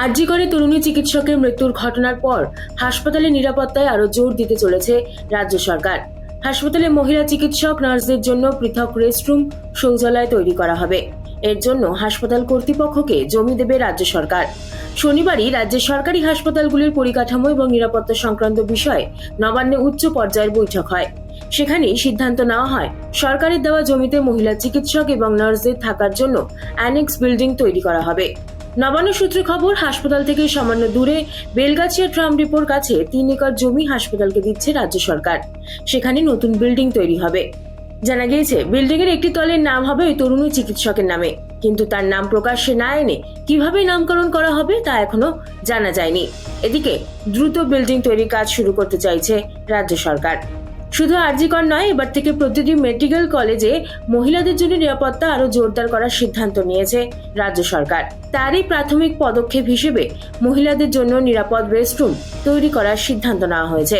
আরজি করে তরুণী চিকিৎসকের মৃত্যুর ঘটনার পর হাসপাতালে নিরাপত্তায় আরও জোর দিতে চলেছে রাজ্য সরকার। হাসপাতালে মহিলা চিকিৎসক, নার্সদের জন্য পৃথক রেস্টরুম শৌচালয় তৈরি করা হবে। এর জন্য হাসপাতাল কর্তৃপক্ষকে জমি দেবে রাজ্য সরকার। শনিবারই রাজ্যের সরকারি হাসপাতালগুলির পরিকাঠামো এবং নিরাপত্তা সংক্রান্ত বিষয়ে নবান্নে উচ্চ পর্যায়ের বৈঠক হয়। সেখানেই সিদ্ধান্ত নেওয়া হয়। সরকারের দেওয়া জমিতে মহিলা চিকিৎসক এবং নার্সদের থাকার জন্য অ্যানেক্স বিল্ডিং তৈরি করা হবে। নবান্ন সূত্রে খবর, হাসপাতাল থেকে সামান্য দূরে বেলগাছিয়া ট্রাম ডিপোর কাছে তিন একর জমি হাসপাতালকে দিচ্ছে রাজ্য সরকার। সেখানে নতুন বিল্ডিং তৈরি হবে। জানা গিয়েছে বিল্ডিং এর একটি তলের নাম হবে ওই তরুণী চিকিৎসকের নামে। কিন্তু তার নাম প্রকাশ্যে না এনে কীভাবে নামকরণ করা হবে তা এখনও জানা যায়নি। এদিকে, দ্রুত বিল্ডিং তৈরির কাজ শুরু করতে চাইছে রাজ্য সরকার। শুধু আরজিকর নয়, এবার থেকে প্রতিটি মেডিকেল কলেজে মহিলাদের জন্য নিরাপত্তা আরও জোরদার করার সিদ্ধান্ত নিয়েছে রাজ্য সরকার। তারই প্রাথমিক পদক্ষেপ হিসেবে মহিলাদের জন্য নিরাপদ রেস্টরুম তৈরি করার সিদ্ধান্ত নেওয়া হয়েছে।